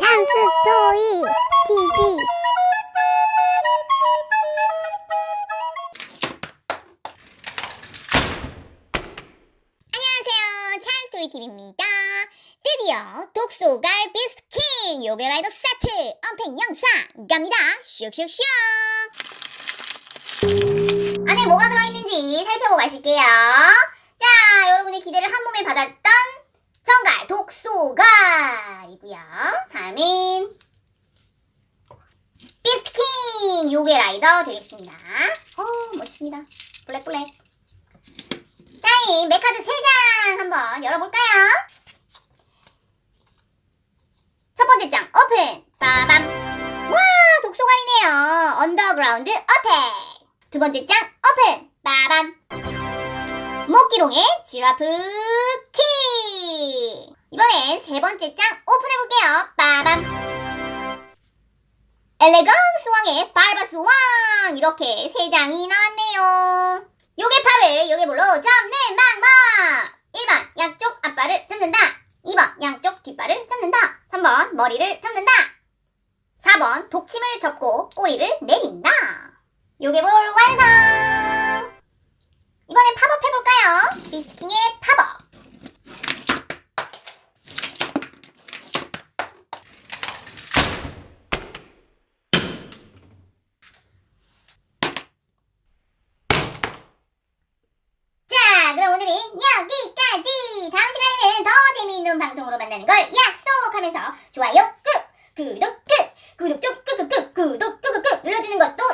장수 스토리 TV 안녕하세요. 찬스토리 TV입니다. 드디어 독소갈 비스킨 요괴라이더 세트 언팩 영상 갑니다. 슉슉슉. 안에 뭐가 들어있는지 살펴보고 가실게요. 자, 여러분의 기대를 한 몸에 받았던 정갈 독소갈이고요. 다음엔 비스킨 요괴라이더 되겠습니다. 어, 멋있습니다. 블랙블랙. 자, 이 메카드 3장 한번 열어볼까요? 장 오픈! 빠밤! 와, 독소관이네요. 언더그라운드 어택! 두 번째 장 오픈! 빠밤! 목기롱의 지라프 키! 이번엔 세 번째 장 오픈해볼게요. 빠밤! 엘레강스 왕의 발바스 왕! 이렇게 세 장이 나왔네요. 요괴팝을 요괴볼로 잡는 방법 1번 양쪽 앞발을 잡는다 2번 양쪽 뒷발을 잡는다 3번 머리를 잡는다. 4번 독침을 접고 꼬리를 내린다. 요괴볼 완성? 이번엔 팝업 해볼까요? 비스킹의 팝업. 자, 그럼 오늘은 여기까지. 다음 시간에는 더 재미있는 방송으로 만나는 걸. 약속 좋아요 끝 구독 끝 구독 좀 꾹꾹꾹! 구독 꾹꾹꾹! 눌러주는 것도